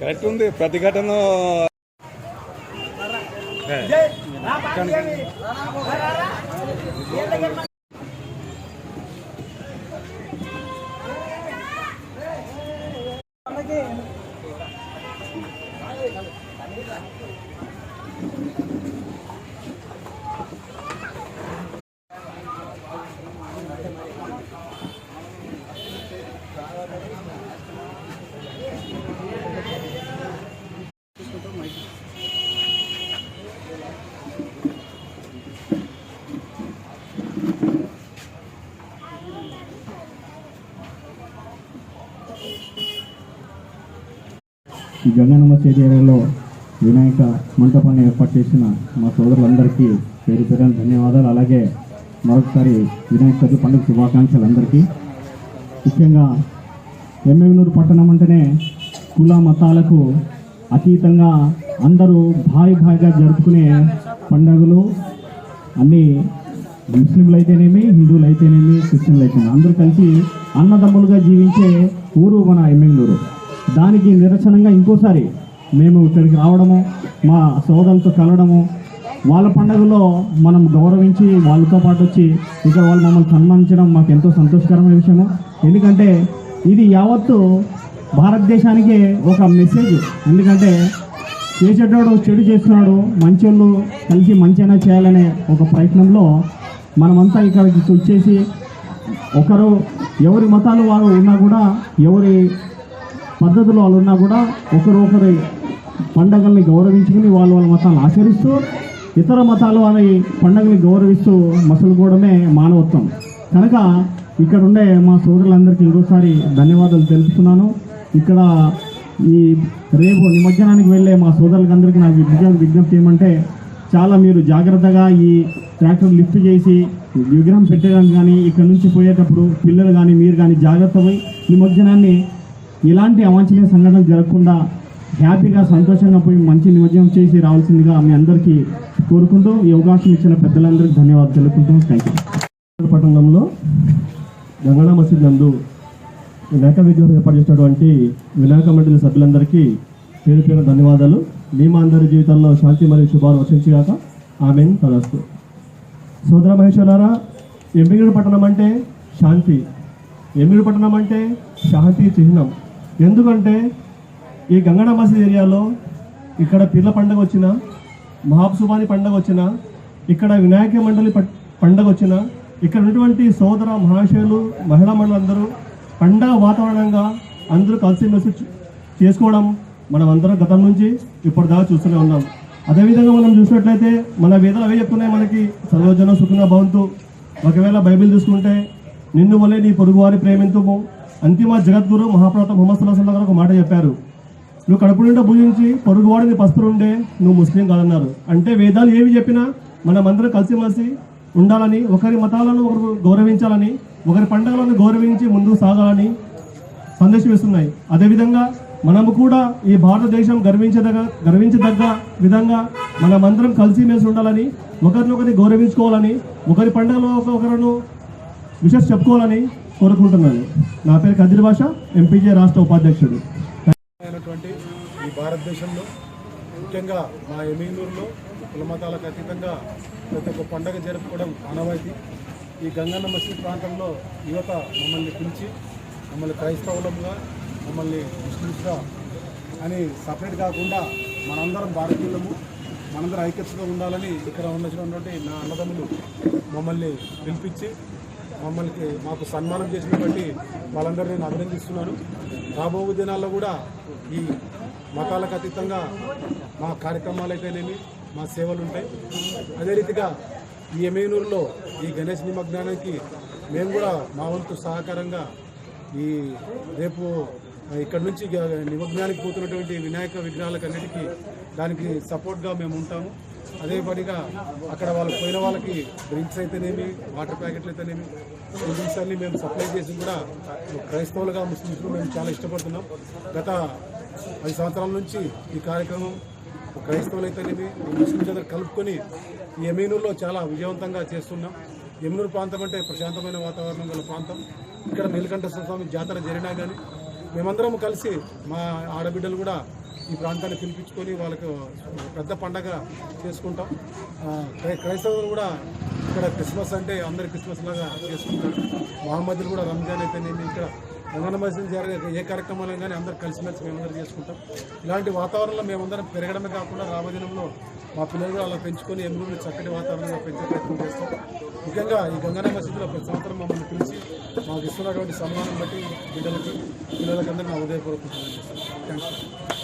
Correct ఉంది. ప్రతిఘటన ఈ గంగనమ్మ చేరియాలో వినాయక మంటపాన్ని ఏర్పాటు చేసిన మా సోదరులందరికీ పేరు పేరున ధన్యవాదాలు. అలాగే మరొకసారి వినాయక చవితి పండుగ శుభాకాంక్షలు అందరికీ. ముఖ్యంగా ఎమ్మెగనూరు పట్టణం అంటేనే కుల మతాలకు అతీతంగా అందరూ భారీ భారీగా జరుపుకునే పండుగలు. అన్నీ ముస్లింలు అయితేనేమి హిందువులు అయితేనేమి క్రిస్టియన్లు అయితేనేమి అందరూ కలిసి అన్నదమ్ములుగా జీవించే ఊరు మన ఎమ్మెగనూరు దానికి నిరసనంగా ఇంకోసారి మేము ఇక్కడికి రావడము మా సోదరులతో కలవడము వాళ్ళ పండుగలో మనం గౌరవించి వాళ్ళతో పాటు వచ్చి ఇక్కడ వాళ్ళు మమ్మల్ని సన్మానించడం మాకు ఎంతో సంతోషకరమైన విషయము. ఎందుకంటే ఇది యావత్తు భారతదేశానికి ఒక మెసేజ్ ఎందుకంటే చేసేటోడు చెడు చేస్తున్నాడు మంచోళ్ళు కలిసి మంచైనా చేయాలనే ఒక ప్రయత్నంలో మనమంతా ఇక్కడికి వచ్చేసి ఒకరు ఎవరి మతాలు వారు ఉన్నా కూడా ఎవరి పద్ధతులు వాళ్ళు ఉన్నా కూడా ఒకరు ఒకరి పండగల్ని గౌరవించుకుని వాళ్ళు వాళ్ళ మతాలను ఆచరిస్తూ ఇతర మతాలు వారి పండగల్ని గౌరవిస్తూ మసలుకోవడమే మానవత్వం. కనుక ఇక్కడ ఉండే మా సోదరులందరికీ ఇంకోసారి ధన్యవాదాలు తెలుపుతున్నాను. ఇక్కడ ఈ రేపు నిమజ్జనానికి వెళ్ళే మా సోదరులందరికీ నాకు విజ్ఞ- విజ్ఞప్తి ఏమంటే చాలా మీరు జాగ్రత్తగా ఈ ట్రాక్టర్ లిఫ్ట్ చేసి విగ్రహం పెట్టడం కానీ ఇక్కడ నుంచి పోయేటప్పుడు పిల్లలు కానీ మీరు కానీ జాగ్రత్త పోయి నిమజ్జనాన్ని ఇలాంటి అవాంఛనీయ సంఘటనలు జరగకుండా హ్యాపీగా సంతోషంగా పోయి మంచి నిమజ్జనం చేసి రావాల్సిందిగా మీ అందరికీ కోరుకుంటూ ఈ అవకాశం ఇచ్చిన పెద్దలందరికీ ధన్యవాదాలు తెలుపుకుంటూ థ్యాంక్ యూ పట్టణంలో గంగళ మసీద్ నందు వినాయక విగ్రహం ఏర్పాటు చేసినటువంటి వినాయక మండలి సభ్యులందరికీ పేరు పేరు ధన్యవాదాలు. మీ అందరి జీవితంలో శాంతి మరియు శుభాలు వర్షించిగాక ఆమె తలస్తు సోదర మహేశ్వరారా ఎంపిగడు పట్టణం అంటే శాంతి ఎమ్మిడి పట్టణం అంటే శాంతి చిహ్నం. ఎందుకంటే ఈ గంగణ మసీద్ ఏరియాలో ఇక్కడ పిల్ల పండగ వచ్చిన మహాసుబాని పండగ వచ్చిన ఇక్కడ వినాయక మండలి పండగ వచ్చిన ఇక్కడ ఉన్నటువంటి సోదర మహాశయులు మహిళా మండలందరూ పండగ వాతావరణంగా అందరూ కలిసిమెలిసి చేసుకోవడం మనం అందరం గతం నుంచి ఇప్పటిదాకా చూస్తూనే ఉన్నాం. అదేవిధంగా మనం చూసినట్లయితే మన వేదాలు అవే చెప్తున్నాయి మనకి సర్వజన సుఖంగా భవంతు. ఒకవేళ బైబిల్ చూసుకుంటే నిన్ను వలే నీ పొరుగువారి ప్రేమింతుము. అంతిమ జగద్గురు మహాప్రాతం ముహమ్మద్ సల్లాహ్ గారు ఒక మాట చెప్పారు. నువ్వు కడుపు నిండా భుజించి పొరుగువాడిని పస్తులుండే నువ్వు ముస్లిం కాదన్నారు. అంటే వేదాలు ఏవి చెప్పినా మనమందరం కలిసిమెలిసి ఉండాలని ఒకరి మతాలను ఒకరు గౌరవించాలని ఒకరి పండుగలను గౌరవించి ముందుకు సాగాలని సందేశం ఇస్తున్నాయి. అదేవిధంగా మనము కూడా ఈ భారతదేశం గర్వించదగ గర్వించదగ్గ విధంగా మనమందరం కలిసిమెలిసి ఉండాలని ఒకరినొకరిని గౌరవించుకోవాలని ఒకరి పండుగలో ఒకరిను విషయం చెప్పుకోవాలని కోరుకుంటున్నాను. నా పేరు కదిరి భాష ఎంపీజే రాష్ట్ర ఉపాధ్యక్షుడు. అయినటువంటి ఈ భారతదేశంలో ముఖ్యంగా మా ఎమీనూరులో కుల మతాలకు అతీతంగా ప్రతి ఒక్క పండగ జరుపుకోవడం ఆనవాయితీ. ఈ గంగన్న మసీద్ ప్రాంతంలో యువత మమ్మల్ని పిలిచి మమ్మల్ని క్రైస్తవులంగా మమ్మల్ని ముస్లిమ్స్గా అని సపరేట్ కాకుండా మనందరం భారతీయులము మనందరం ఐక్యతగా ఉండాలని ఇక్కడ ఉన్నటువంటి నా అన్నదమ్ములు మమ్మల్ని పిలిపించి మమ్మల్ని మాకు సన్మానం చేసినటువంటి వాళ్ళందరూ నేను అభినందిస్తున్నాను. రాబో దినాల్లో కూడా ఈ మతాలకు అతీతంగా మా కార్యక్రమాలు అయితేనేమి మా సేవలు ఉంటాయి. అదే రీతిగా ఈ ఎమేనూరులో ఈ గణేష్ నిమగ్నానికి మేము కూడా మా వంతు సహకారంగా ఈ రేపు ఇక్కడ నుంచి నిమగ్నానికి పోతున్నటువంటి వినాయక విగ్రహాలకు అన్నిటికీ దానికి సపోర్ట్గా మేము ఉంటాము. అదే పనిగా అక్కడ వాళ్ళు పోయిన వాళ్ళకి డ్రింక్స్ అయితేనేమి వాటర్ ప్యాకెట్లు అయితేనేమి ఈ డ్రింక్స్ అన్ని మేము సప్లై చేసి కూడా క్రైస్తవులుగా ముస్లింస్లు మేము చాలా ఇష్టపడుతున్నాం. గత ఐదు సంవత్సరాల నుంచి ఈ కార్యక్రమం క్రైస్తవులు అయితేనేమి ముస్లింస్ అందరూ కలుపుకొని ఈ ఎమీనూరులో చాలా విజయవంతంగా చేస్తున్నాం. ఎమనూరు ప్రాంతం అంటే ప్రశాంతమైన వాతావరణం గల ప్రాంతం. ఇక్కడ నీలకంఠ స్వామి జాతర జరిగినా కానీ మేమందరం కలిసి మా ఆడబిడ్డలు కూడా ఈ ప్రాంతాన్ని పిలిపించుకొని వాళ్ళకు పెద్ద పండగ చేసుకుంటాం. క్రైస్తవులు కూడా ఇక్కడ క్రిస్మస్ అంటే అందరు క్రిస్మస్ లాగా చేసుకుంటారు. మహమ్మదులు కూడా రంజాన్ అయితే నేను ఇక్కడ రంగన మసీదు జరిగే ఏ కార్యక్రమాలు కానీ అందరు కలిసిమెలిసి మేమందరం చేసుకుంటాం. ఇలాంటి వాతావరణంలో మేమందరం పెరగడమే కాకుండా రాబోదినంలో మా పిల్లలు కూడా అలా పెంచుకొని ఎమ్మెల్యేలు చక్కటి వాతావరణంగా పెంచే ప్రయత్నం చేస్తాం. ముఖ్యంగా ఈ గంగన్న మసీదులో ప్రతి సంవత్సరం మమ్మల్ని పిలిచి మాకు ఇస్తున్నటువంటి సన్మానం బట్టి బిడ్డలకి పిల్లలకి అందరికీ నా థ్యాంక్ థ్యాంక్స్